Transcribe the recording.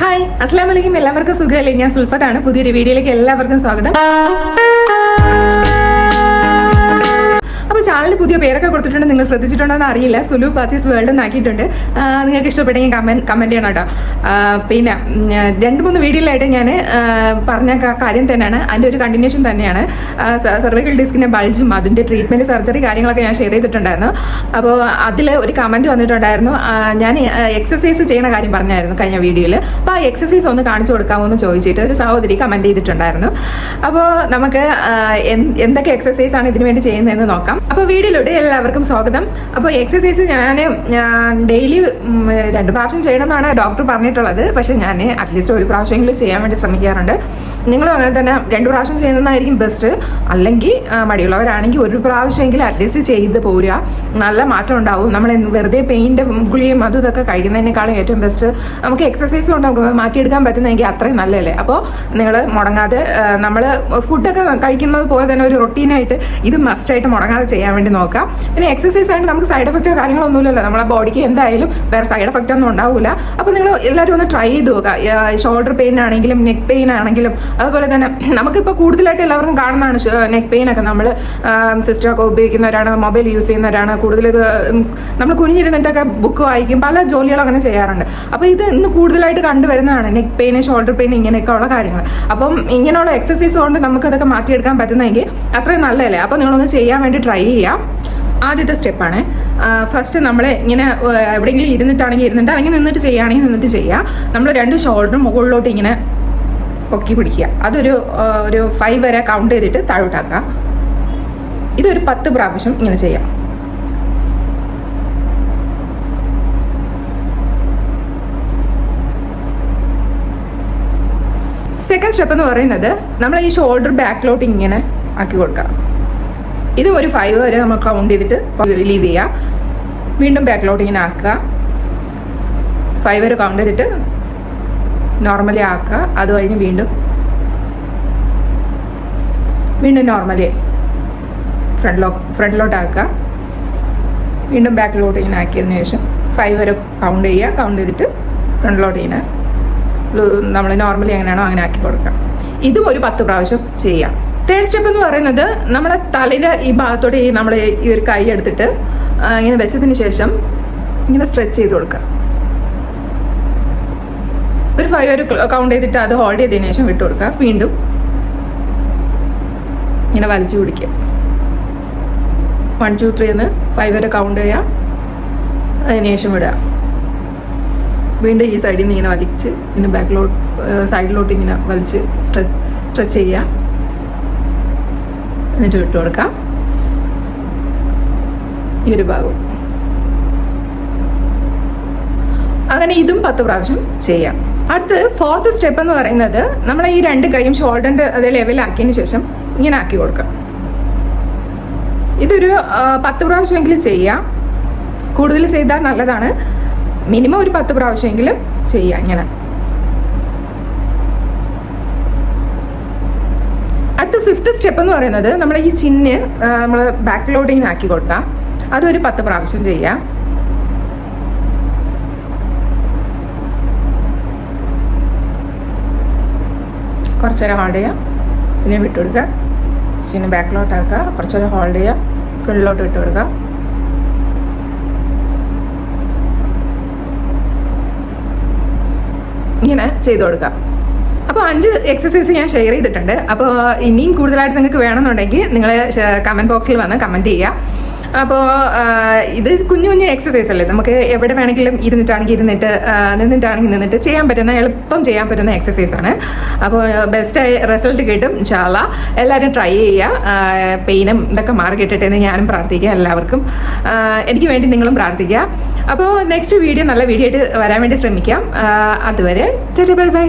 Hi അസ്സാം വലൈക്കും എല്ലാവർക്കും സുഖമല്ലേ? ഞാൻ സുൽഫത്താണ്. പുതിയൊരു വീഡിയോയിലേക്ക് എല്ലാവർക്കും സ്വാഗതം. അപ്പോൾ ചാനലിൽ പുതിയ പേരൊക്കെ കൊടുത്തിട്ടുണ്ട്. നിങ്ങൾ ശ്രദ്ധിച്ചിട്ടുണ്ടോ എന്ന് അറിയില്ല. സുലു പാത്തീസ് വേൾഡ് എന്നാക്കിയിട്ടുണ്ട് നിങ്ങൾക്ക് ഇഷ്ടപ്പെട്ടെങ്കിൽ കമന്റ് കമന്റ് ചെയ്യണം കേട്ടോ. പിന്നെ രണ്ട് മൂന്ന് വീഡിയോയിലായിട്ട് ഞാൻ പറഞ്ഞ കാര്യം തന്നെയാണ്. അതിന്റെ ഒരു കണ്ടിന്യൂഷൻ തന്നെയാണ്. സെർവിക്കൽ ഡിസ്കിന്റെ ബൾജും അതിന്റെ ട്രീറ്റ്മെന്റ് സർജറി കാര്യങ്ങളൊക്കെ ഞാൻ ഷെയർ ചെയ്തിട്ടുണ്ടായിരുന്നു. അപ്പോൾ അതിൽ ഒരു കമന്റ് വന്നിട്ടുണ്ടായിരുന്നു. ഞാൻ എക്സസൈസ് ചെയ്യണ കാര്യം പറഞ്ഞായിരുന്നു കഴിഞ്ഞ വീഡിയോയിൽ അപ്പോൾ ആ എക്സസൈസ് ഒന്ന് കാണിച്ചു കൊടുക്കാമോ എന്ന് ചോദിച്ചിട്ട് ഒരു സഹോദരി കമന്റ് ചെയ്തിട്ടുണ്ടായിരുന്നു. അപ്പോൾ നമുക്ക് എന്തൊക്കെ എക്സസൈസ് ആണ് ഇതിനു വേണ്ടി ചെയ്യുന്നതെന്ന് നോക്കാം. അപ്പോൾ വീഡിയോയിലൂടെ എല്ലാവർക്കും സ്വാഗതം. അപ്പോൾ എക്സസൈസ് ഞാൻ ഡെയിലി രണ്ട് പ്രാവശ്യം ചെയ്യണമെന്നാണ് ഡോക്ടർ പറഞ്ഞിട്ടുള്ളത്. പക്ഷേ ഞാൻ അറ്റ്ലീസ്റ്റ് ഒരു പ്രാവശ്യമെങ്കിലും ചെയ്യാൻ വേണ്ടി ശ്രമിക്കാറുണ്ട്. നിങ്ങളും അങ്ങനെ തന്നെ രണ്ടു പ്രാവശ്യം ചെയ്യുന്നതായിരിക്കും ബെസ്റ്റ് അല്ലെങ്കിൽ മടിയുള്ളവരാണെങ്കിൽ ഒരു പ്രാവശ്യമെങ്കിലും അഡ്ജസ്റ്റ് ചെയ്ത് പോരുക. നല്ല മാറ്റം ഉണ്ടാവും. നമ്മൾ വെറുതെ പെയിന്റെ ഗുളിയും അതും ഇതൊക്കെ കഴിക്കുന്നതിനേക്കാളും ഏറ്റവും ബെസ്റ്റ് നമുക്ക് എക്സസൈസ് കൊണ്ട് നമുക്ക് മാറ്റിയെടുക്കാൻ പറ്റുന്നെങ്കിൽ അത്രയും നല്ലതല്ലേ? അപ്പോൾ നിങ്ങൾ മുടങ്ങാതെ നമ്മൾ ഫുഡൊക്കെ കഴിക്കുന്നത് പോലെ തന്നെ ഒരു റൊട്ടീനായിട്ട് ഇത് മസ്റ്റായിട്ട് മുടങ്ങാതെ ചെയ്യാൻ വേണ്ടി നോക്കാം പിന്നെ എക്സസൈസ് ആയിട്ട് നമുക്ക് സൈഡ് എഫക്റ്റോ കാര്യങ്ങളൊന്നുമില്ലല്ലോ നമ്മളെ ബോഡിക്ക് എന്തായാലും വേറെ സൈഡ് എഫക്റ്റ് ഒന്നും ഉണ്ടാവില്ല അപ്പോൾ നിങ്ങൾ എല്ലാവരും ഒന്ന് ട്രൈ ചെയ്ത് നോക്കുക. ഷോൾഡർ പെയിൻ ആണെങ്കിലും നെക്ക് പെയിൻ ആണെങ്കിലും അതുപോലെ തന്നെ നമുക്കിപ്പോൾ കൂടുതലായിട്ട് എല്ലാവർക്കും കാണുന്നതാണ് നെക്ക് പെയിൻ ഒക്കെ. നമ്മൾ സിസ്റ്റമൊക്കെ ഉപയോഗിക്കുന്നവരാണ് മൊബൈൽ യൂസ് ചെയ്യുന്നവരാണ്. കൂടുതൽ നമ്മൾ കുഞ്ഞിരുന്നിട്ടൊക്കെ ബുക്ക് വായിക്കും. പല ജോലികളും അങ്ങനെ ചെയ്യാറുണ്ട്. അപ്പോൾ ഇത് ഇന്ന് കൂടുതലായിട്ട് കണ്ടുവരുന്നതാണ് നെക്ക് പെയിൻ ഷോൾഡർ പെയിൻ ഇങ്ങനെയൊക്കെ ഉള്ള കാര്യങ്ങൾ. അപ്പം ഇങ്ങനെയുള്ള എക്സസൈസ് കൊണ്ട് നമുക്കതൊക്കെ മാറ്റിയെടുക്കാൻ പറ്റുന്നതെങ്കിൽ അത്രയും നല്ലതല്ലേ? അപ്പോൾ നിങ്ങളൊന്ന് ചെയ്യാൻ വേണ്ടി ട്രൈ ചെയ്യാം. ആദ്യത്തെ സ്റ്റെപ്പാണ് ഫസ്റ്റ് നമ്മൾ ഇങ്ങനെ എവിടെയെങ്കിലും ഇരുന്നിട്ടാണെങ്കിൽ ഇരുന്നിട്ട് അല്ലെങ്കിൽ നിന്നിട്ട് ചെയ്യുകയാണെങ്കിൽ നിന്നിട്ട് ചെയ്യുക നമ്മൾ രണ്ട് ഷോൾഡറും മുകളിലോട്ട് ഇങ്ങനെ പൊക്കി പിടിക്കുക അതൊരു ഒരു ഫൈവ് വരെ കൗണ്ട് ചെയ്തിട്ട് താഴോട്ടാക്കുക. ഇതൊരു പത്ത് പ്രാവശ്യം ഇങ്ങനെ ചെയ്യാം. സെക്കൻഡ് സ്റ്റെപ്പ് എന്ന് പറയുന്നത് നമ്മൾ ഈ ഷോൾഡർ ബാക്കിലോട്ട് ഇങ്ങനെ ആക്കി കൊടുക്കുക ഇത് ഒരു ഫൈവ് വരെ നമ്മൾ കൗണ്ട് ചെയ്തിട്ട് ലീവ് ചെയ്യുക. വീണ്ടും ബാക്കിലോട്ട് ഇങ്ങനെ ആക്കുക. ഫൈവ് വരെ കൗണ്ട് ചെയ്തിട്ട് നോർമലി ആക്കുക. അത് കഴിഞ്ഞ് വീണ്ടും വീണ്ടും നോർമലി ഫ്രണ്ട് ഫ്രണ്ടിലോ ഫ്രണ്ടിലോട്ട് ആക്കുക. വീണ്ടും ബാക്കിലോട്ട് ഇങ്ങനെ ആക്കിയതിന് ശേഷം ഫൈവ് വരെ കൗണ്ട് ചെയ്യുക. കൗണ്ട് ചെയ്തിട്ട് ഫ്രണ്ടിലോട്ട് ഇങ്ങനെ നമ്മൾ നോർമലി എങ്ങനെയാണോ അങ്ങനെ ആക്കി കൊടുക്കാം ഇതും ഒരു പത്ത് പ്രാവശ്യം ചെയ്യാം. തേർഡ് സ്റ്റെപ്പ് എന്ന് പറയുന്നത് നമ്മുടെ തലയിലെ ഈ ഭാഗത്തോടെ നമ്മൾ ഈ ഒരു കൈ എടുത്തിട്ട് ഇങ്ങനെ വെച്ചതിന് ശേഷം ഇങ്ങനെ സ്ട്രെച്ച് ചെയ്ത് കൊടുക്കുക. ഒരു ഫൈവ് വരെ കൗണ്ട് ചെയ്തിട്ട് അത് ഹോൾഡ് ചെയ്തതിന് ശേഷം വിട്ടു കൊടുക്കുക. വീണ്ടും ഇങ്ങനെ വലിച്ചു പിടിക്കുക. വൺ ടു ത്രീ എന്ന് ഫൈവ് വരെ കൗണ്ട് ചെയ്യുക. അതിന് ശേഷം വിടുക. വീണ്ടും ഈ സൈഡിൽ നിന്ന് ഇങ്ങനെ വലിച്ച് ഇങ്ങനെ ബാക്കിലോട്ട് സൈഡിലോട്ട് ഇങ്ങനെ വലിച്ച് സ്ട്രെച്ച് സ്ട്രെച്ച് ചെയ്യുക. എന്നിട്ട് വിട്ടു കൊടുക്കാം ഈ ഒരു ഭാഗവും. അങ്ങനെ ഇതും പത്ത് പ്രാവശ്യം ചെയ്യാം. അടുത്ത് ഫോർത്ത് സ്റ്റെപ്പ് എന്ന് പറയുന്നത് നമ്മൾ ഈ രണ്ട് കൈയും ഷോൾഡറിന്റെ അത് ലെവലാക്കിയതിന് ശേഷം ഇങ്ങനെ ആക്കി കൊടുക്കുക. ഇതൊരു പത്ത് പ്രാവശ്യമെങ്കിലും ചെയ്യാം. കൂടുതൽ ചെയ്താൽ നല്ലതാണ്. മിനിമം ഒരു പത്ത് പ്രാവശ്യമെങ്കിലും ചെയ്യാം ഇങ്ങനെ. അടുത്ത ഫിഫ്ത്ത് സ്റ്റെപ്പ് എന്ന് പറയുന്നത് നമ്മൾ ഈ ചിന്ന് നമ്മൾ ബാക്ക് ലോഡിങ്ങിനാക്കി കൊടുക്കാം. അതൊരു പത്ത് പ്രാവശ്യം ചെയ്യാം. കുറച്ചേരം ഹോൾഡ് ചെയ്യാം. പിന്നെ വിട്ടുകൊടുക്കുക ചിന്ന് ബാക്കിലോട്ടാക്കുക കുറച്ചേരം ഹോൾഡ് ചെയ്യുക. ഫ്രണ്ടിലോട്ട് വിട്ടു കൊടുക്കുക. ഇങ്ങനെ ചെയ്തു കൊടുക്കുക. അപ്പോൾ അഞ്ച് എക്സസൈസ് ഞാൻ ഷെയർ ചെയ്തിട്ടുണ്ട്. അപ്പോൾ ഇനിയും കൂടുതലായിട്ട് നിങ്ങൾക്ക് വേണമെന്നുണ്ടെങ്കിൽ നിങ്ങൾ കമന്റ് ബോക്സിൽ വന്ന് കമന്റ് ചെയ്യുക. അപ്പോൾ ഇത് കുഞ്ഞു കുഞ്ഞു എക്സസൈസ് അല്ലേ? നമുക്ക് എവിടെ വേണമെങ്കിലും ഇരുന്നിട്ടാണെങ്കിൽ ഇരുന്നിട്ട് നിന്നിട്ടാണെങ്കിൽ നിന്നിട്ട് ചെയ്യാൻ പറ്റുന്ന എളുപ്പം ചെയ്യാൻ പറ്റുന്ന എക്സസൈസ് ആണ്. അപ്പോൾ ബെസ്റ്റ് റിസൾട്ട് കിട്ടും ചാള എല്ലാവരും ട്രൈ ചെയ്യുക. പെയിനും ഇതൊക്കെ മാറി കിട്ടട്ടെ എന്ന് ഞാനും പ്രാർത്ഥിക്കുക എല്ലാവർക്കും. എനിക്ക് വേണ്ടി നിങ്ങളും പ്രാർത്ഥിക്കുക. അപ്പോൾ നെക്സ്റ്റ് വീഡിയോ നല്ല വീഡിയോ ആയിട്ട് വരാൻ വേണ്ടി ശ്രമിക്കാം. അതുവരെ ചേച്ചി ബൈ ബൈ.